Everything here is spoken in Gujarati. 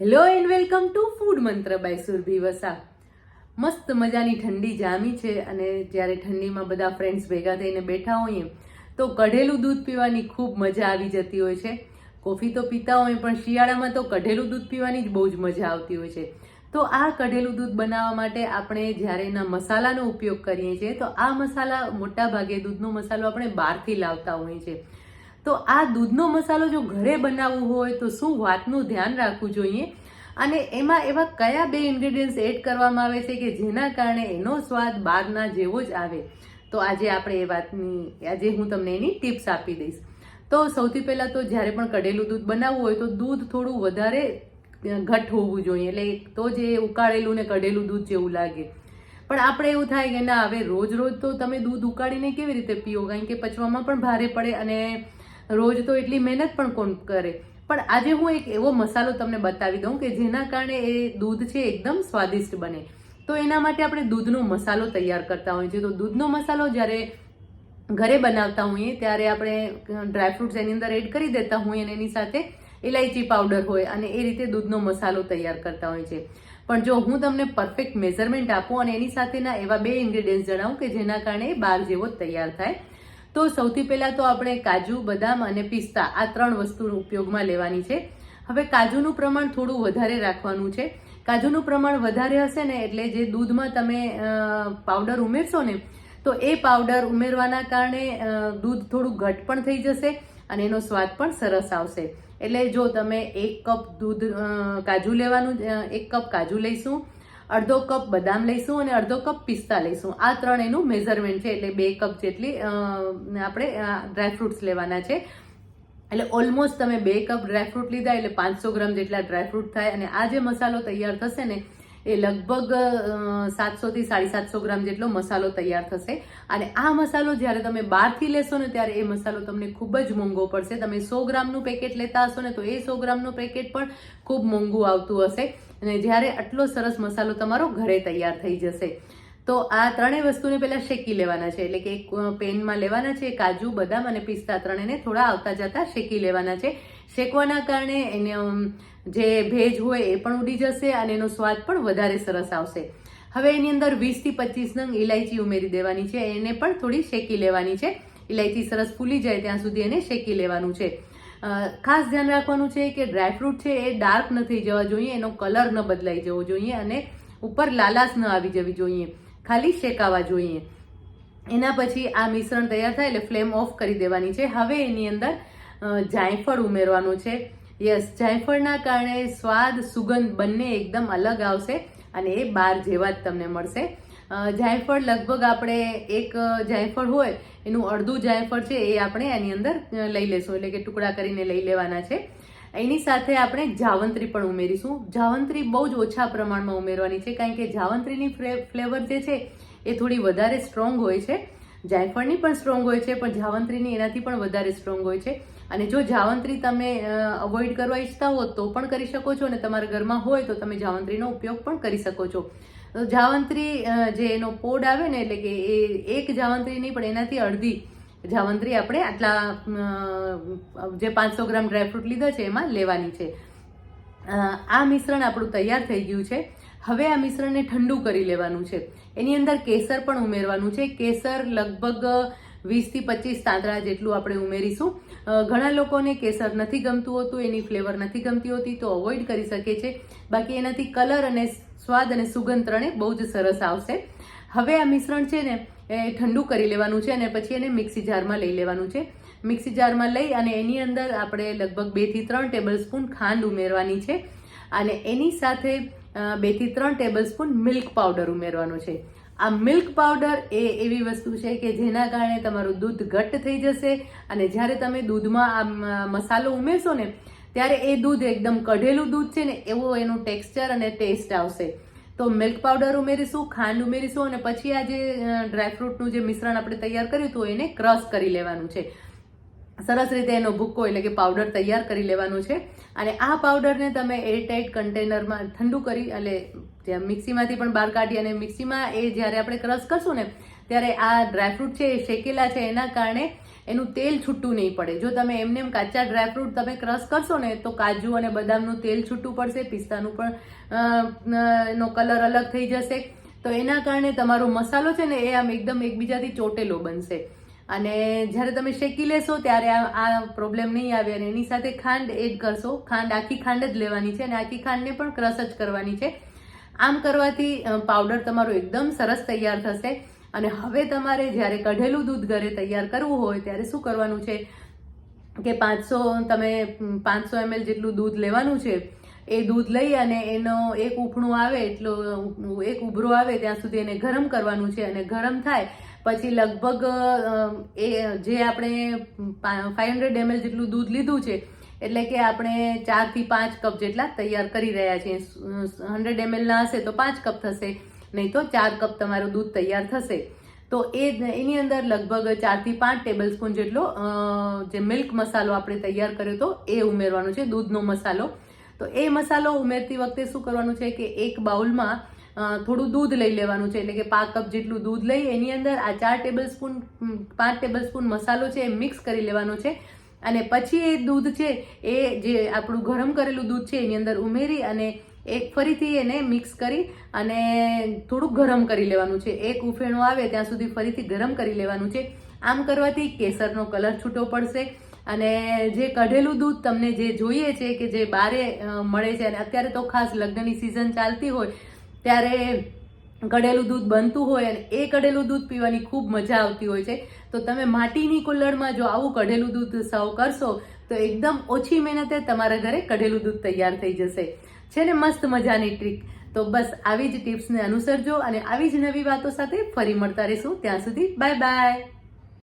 Hello and welcome to food Mantra by Surbhi Vasa મસ્ત મજાની ઠંડી જામી છે અને જ્યારે ઠંડીમાં બધા ફ્રેન્ડ્સ ભેગા થઈને બેઠા હોઈએ, તો કઢેલું દૂધ પીવાની ખૂબ મજા આવી જતી હોય છે. કોફી તો પીતા હોય, પણ શિયાળામાં તો કઢેલું દૂધ પીવાની જ બહુ જ મજા આવતી હોય છે. તો આ કઢેલું દૂધ બનાવવા માટે આપણે જ્યારે એના મસાલાનો ઉપયોગ કરીએ છીએ, તો આ મસાલા મોટા ભાગે દૂધનો મસાલો આપણે બહારથી લાવતા હોઈએ છીએ. તો આ દૂધનો મસાલો જો ઘરે બનાવવો હોય તો શું વાતનું ધ્યાન રાખવું જોઈએ? અને એમાં એવા કયા બે ઇન્ગ્રેડિયન્ટ્સ એડ કરવામાં આવે છે કે જેના કારણે એનો સ્વાદ બહારના જેવો જ આવે? તો આજે આપણે એ વાતની, આજે હું તમને એની ટિપ્સ આપી દઈશ. તો સૌથી પહેલાં તો જ્યારે પણ કઢેલું દૂધ બનાવવું હોય તો દૂધ થોડું વધારે ઘટ હોવું જોઈએ. એટલે તો જે ઉકાળેલું ને કઢેલું દૂધ જેવું લાગે. પણ આપણે એવું થાય કે ના, હવે રોજ રોજ તો તમે દૂધ ઉકાળીને કેવી રીતે પીઓ? કારણ કે પચવામાં પણ ભારે પડે અને રોજ તો એટલી મહેનત પણ કોણ કરે. પણ આજે હું એક એવો મસાલો તમને બતાવી દઉં કે જેના કારણે એ દૂધ છે એકદમ સ્વાદિષ્ટ બને. તો એના માટે આપણે દૂધનો મસાલો તૈયાર કરતા હોઈએ છીએ. તો દૂધનો મસાલો જ્યારે ઘરે બનાવતા હોઈએ ત્યારે આપણે ડ્રાયફ્રૂટ્સ એની અંદર એડ કરી દેતા હોઈએ અને એની સાથે ઇલાયચી પાવડર હોય અને એ રીતે દૂધનો મસાલો તૈયાર કરતા હોય છે પણ જો હું તમને પરફેક્ટ મેઝરમેન્ટ આપું અને એની સાથેના એવા બે ઇન્ગ્રેડિયન્ટ જણાવું કે જેના કારણે બાર જેવો તૈયાર થાય. તો સૌથી પહેલાં તો આપણે કાજુ, બદામ અને પિસ્તા આ ત્રણ વસ્તુ ઉપયોગમાં લેવાની છે. હવે કાજુનું પ્રમાણ થોડું વધારે રાખવાનું છે. કાજુનું પ્રમાણ વધારે હશે ને એટલે જે દૂધમાં તમે પાવડર ઉમેરશો ને, તો એ પાવડર ઉમેરવાના કારણે દૂધ થોડું ઘટ પણ થઈ જશે અને એનો સ્વાદ પણ સરસ આવશે. એટલે જો તમે એક કપ દૂધ કાજુ લેવાનું એક કપ કાજુ લઈશું અડધો કપ બદામ લઈશું અને અડધો કપ પિસ્તા લઈશું. આ ત્રણ એનું મેઝરમેન્ટ છે એટલે બે કપ જેટલી આપણે ડ્રાયફ્રૂટ્સ લેવાના છે. એટલે ઓલમોસ્ટ તમે બે કપ ડ્રાયફ્રૂટ લીધા એટલે પાંચસો ગ્રામ જેટલા ડ્રાયફ્રૂટ થાય અને આ જે મસાલો તૈયાર થશે ને, એ લગભગ સાતસોથી સાડી સાતસો ગ્રામ જેટલો મસાલો તૈયાર થશે. અને આ મસાલો જ્યારે તમે બહારથી લેશો ને, ત્યારે એ મસાલો તમને ખૂબ જ મોંઘો પડશે. તમે સો ગ્રામનું પેકેટ લેતા હશો ને, તો એ સો ગ્રામનું પેકેટ પણ ખૂબ મોંઘું આવતું હશે. અને જ્યારે આટલો સરસ મસાલો તમારો ઘરે તૈયાર થઈ જશે, તો આ ત્રણેય વસ્તુને પહેલાં શેકી લેવાના છે. એટલે કે એક પેનમાં લેવાના છે, કાજુ, બદામ અને પિસ્તા ત્રણેયને થોડા આવતા જતા શેકી લેવાના છે. શેકવાના કારણે એને જે ભેજ હોય એ પણ ઉડી જશે અને એનો સ્વાદ પણ વધારે સરસ આવશે. હવે એની અંદર વીસથી પચીસ નંગ ઇલાયચી ઉમેરી દેવાની છે. એને પણ થોડી શેકી લેવાની છે. ઇલાયચી સરસ ફૂલી જાય ત્યાં સુધી એને શેકી લેવાનું છે. ખાસ ધ્યાન રાખવાનું છે કે ડ્રાયફ્રૂટ છે એ ડાર્ક ન થઈ જવા જોઈએ, એનો કલર ન બદલાઈ જવો જોઈએ અને ઉપર લાલાશ ન આવી જવી જોઈએ, ખાલી શેકાવા જોઈએ. એના પછી આ મિશ્રણ તૈયાર થાય એટલે ફ્લેમ ઓફ કરી દેવાની છે. હવે એની અંદર જાયફળ ઉમેરવાનું છે. યસ જાયફળના કારણે સ્વાદ, સુગંધ બંને એકદમ અલગ આવશે અને એ બાર જેવા જ તમને મળશે. જાયફળ લગભગ આપણે એક જાયફળ હોય, એનું અડધું જાયફળ છે એ આપણે એની અંદર લઈ લેશું. એટલે કે ટુકડા કરીને લઈ લેવાના છે. એની સાથે આપણે જાવંત્રી પણ ઉમેરીશું. જાવંત્રી બહુ જ ઓછા પ્રમાણમાં ઉમેરવાની છે, કારણ કે જાવંત્રીની ફ્લેવર જે છે એ થોડી વધારે સ્ટ્રોંગ હોય છે. જાયફળની પણ સ્ટ્રોંગ હોય છે, પણ જાવંત્રીની એનાથી પણ વધારે સ્ટ્રોંગ હોય છે. અને જો જાવંત્રી તમે અવોઇડ કરવા ઈચ્છતા હો તો પણ કરી શકો છો અને તમારા ઘરમાં હોય તો તમે જાવંત્રીનો ઉપયોગ પણ કરી શકો છો. તો જાવંત્રી જે એનો પોડ આવે ને એટલે કે એ એક જાવંત્રી નહીં, પણ એનાથી અડધી જાવંત્રી આપણે આટલા જે પાંચસો ગ્રામ ડ્રાયફ્રૂટ લીધા છે, એમાં લેવાની છે. આ મિશ્રણ આપણું તૈયાર થઈ ગયું છે. હવે આ મિશ્રણને ઠંડુ કરી લેવાનું છે. એની અંદર કેસર પણ ઉમેરવાનું છે. કેસર લગભગ વીસથી પચીસ તાંતરા જેટલું આપણે ઉમેરીશું. ઘણા લોકોને કેસર નથી ગમતું હોતું, એની ફ્લેવર નથી ગમતી હોતી, તો અવોઇડ કરી શકે છે. બાકી એનાથી કલર અને સ્વાદ અને સુગંધ ત્રણે બહુ જ સરસ આવશે. હવે આ મિશ્રણ છે ને, એ ઠંડુ કરી લેવાનું છે અને પછી એને મિક્સી જારમાં લઈ લેવાનું છે. મિક્સી જારમાં લઈ અને એની અંદર આપણે લગભગ બેથી ત્રણ ટેબલ સ્પૂન ખાંડ ઉમેરવાની છે. અને એની સાથે બેથી ત્રણ ટેબલસ્પૂન મિલ્ક પાવડર ઉમેરવાનો છે. આ મિલ્ક પાવડર એ એવી વસ્તુ છે કે જેના કારણે તમારું દૂધ ઘટ્ટ થઈ જશે અને જ્યારે તમે દૂધમાં આ મસાલો ઉમેરશો ને, ત્યારે એ દૂધ એકદમ કઢેલું દૂધ છે ને, એવો એનું ટેક્સચર અને ટેસ્ટ આવશે. તો મિલ્ક પાવડર ઉમેરીશું, ખાંડ ઉમેરીશું અને પછી આ જે ડ્રાયફ્રૂટનું જે મિશ્રણ આપણે તૈયાર કર્યું હતું, એને ક્રશ કરી લેવાનું છે. સરસ રીતે એનો ભૂક્કો એટલે કે પાવડર તૈયાર કરી લેવાનું છે. અને આ પાવડરને તમે એરટાઇટ કન્ટેનરમાં ઠંડુ કરી, એટલે જે મિક્સીમાંથી પણ બહાર કાઢી અને મિક્સીમાં એ જ્યારે આપણે ક્રશ કરશું ને, ત્યારે આ ડ્રાયફ્રૂટ છે એ શેકેલા છે, એના કારણે એનું તેલ છૂટું નહીં પડે. જો તમે એમને એમ કાચા ડ્રાયફ્રૂટ તમે ક્રશ કરશો ને, તો કાજુ અને બદામનું તેલ છૂટું પડશે, પિસ્તાનું પણ એનો કલર અલગ થઈ જશે. તો એના કારણે તમારો મસાલો છે ને, એ આમ એકદમ એકબીજાથી ચોટેલો બનશે. અને જ્યારે તમે શેકી લેશો, ત્યારે આ પ્રોબ્લેમ નહીં આવે અને એની સાથે ખાંડ એડ કરશો. ખાંડ આખી ખાંડ જ લેવાની છે અને આખી ખાંડને પણ ક્રશ જ કરવાની છે. આમ કરવાથી પાવડર તમારો એકદમ સરસ તૈયાર થશે. અને હવે તમારે જ્યારે કઢેલું દૂધ ઘરે તૈયાર કરવું હોય, ત્યારે શું કરવાનું છે કે પાંચસો, તમે પાંચસો એમએલ જેટલું દૂધ લેવાનું છે, એ દૂધ લઈ અને એનો એક ઉફણું આવે, એટલો એક ઉભરો આવે, ત્યાં સુધી એને ગરમ કરવાનું છે. અને ગરમ થાય, પછી લગભગ એ, જે આપણે ફાઈવ હંડ્રેડ એમએલ જેટલું દૂધ લીધું છે એટલે કે આપણે ચારથી પાંચ કપ જેટલા તૈયાર કરી રહ્યા છીએ. હંડ્રેડ એમએલના હશે તો પાંચ કપ થશે, નહીં તો ચાર કપ તમારું દૂધ તૈયાર થશે. તો એ એની અંદર લગભગ ચારથી પાંચ ટેબલ સ્પૂન જેટલો જે મિલ્ક મસાલો આપણે તૈયાર કર્યો તો એ ઉમેરવાનો છે, દૂધનો મસાલો. તો એ મસાલો ઉમેરતી વખતે શું કરવાનું છે કે એક બાઉલમાં થોડું દૂધ લઈ લેવાનું છે. એટલે કે પાંચ કપ જેટલું દૂધ લઈ, એની અંદર આ ચાર ટેબલ સ્પૂન પાંચ ટેબલ સ્પૂન મસાલો છે એ મિક્સ કરી લેવાનો છે. અને પછી એ દૂધ છે, એ જે આપણું ગરમ કરેલું દૂધ છે, એની અંદર ઉમેરી અને એક ફરીથી એને મિક્સ કરી અને થોડુંક ગરમ કરી લેવાનું છે. એક ઉફેણો આવે ત્યાં સુધી ફરીથી ગરમ કરી લેવાનું છે. આમ કરવાથી કેસરનો કલર છૂટો પડશે અને જે કઢેલું દૂધ તમને જે જોઈએ છે કે જે બારે મળે છે અને અત્યારે તો ખાસ લગ્નની સિઝન ચાલતી હોય, ત્યારે કઢેલું દૂધ બનતું હોય અને એ કઢેલું દૂધ પીવાની ખૂબ મજા આવતી હોય છે. તો તમે માટીની કુલ્લડમાં જો આવું કઢેલું દૂધ સર્વ કરશો, તો એકદમ ઓછી મહેનતે તમારા ઘરે કઢેલું દૂધ તૈયાર થઈ જશે. છે ને મસ્ત મજાની ટ્રીક તો બસ આવી જ ટિપ્સને અનુસરજો અને આવી જ નવી વાતો સાથે ફરી મળતા રહીશું. ત્યાં સુધી બાય બાય